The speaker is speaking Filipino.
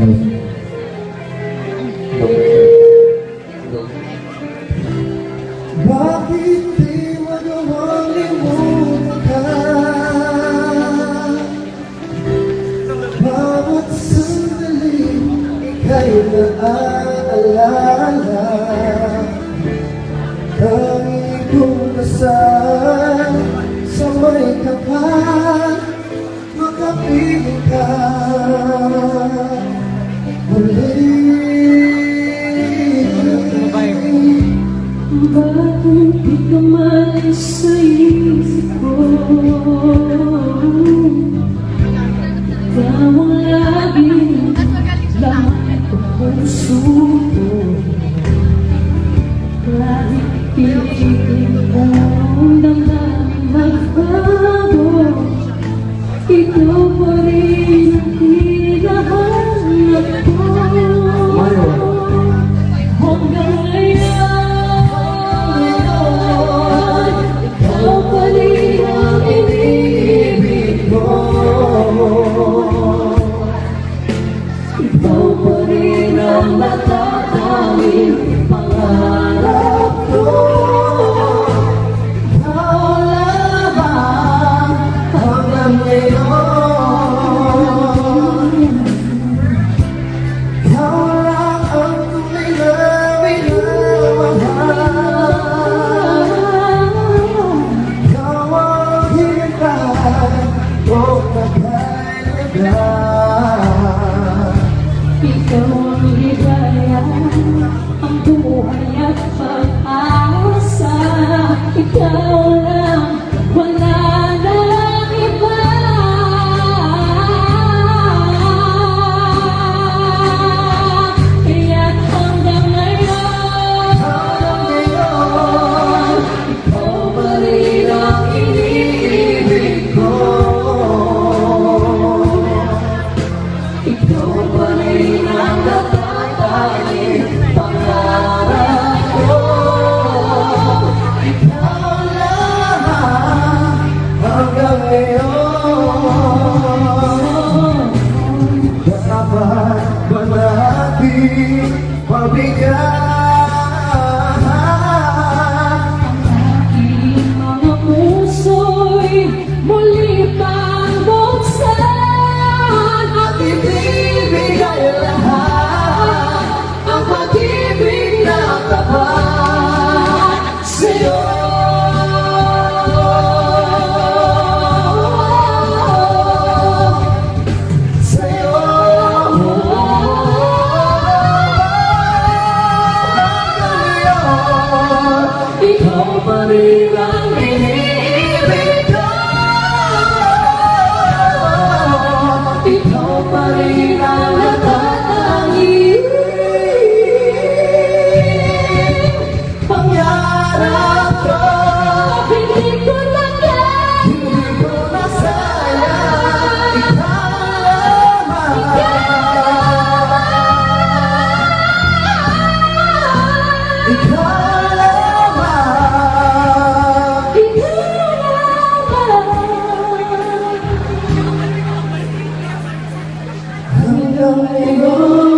Bakit di magawang limutan ka? Bawat sandali ika'y naaalala Tangi Bakit di ka malis sa isip ko? I'm not done. dapat ba? ที่เขาปริรังให้ não.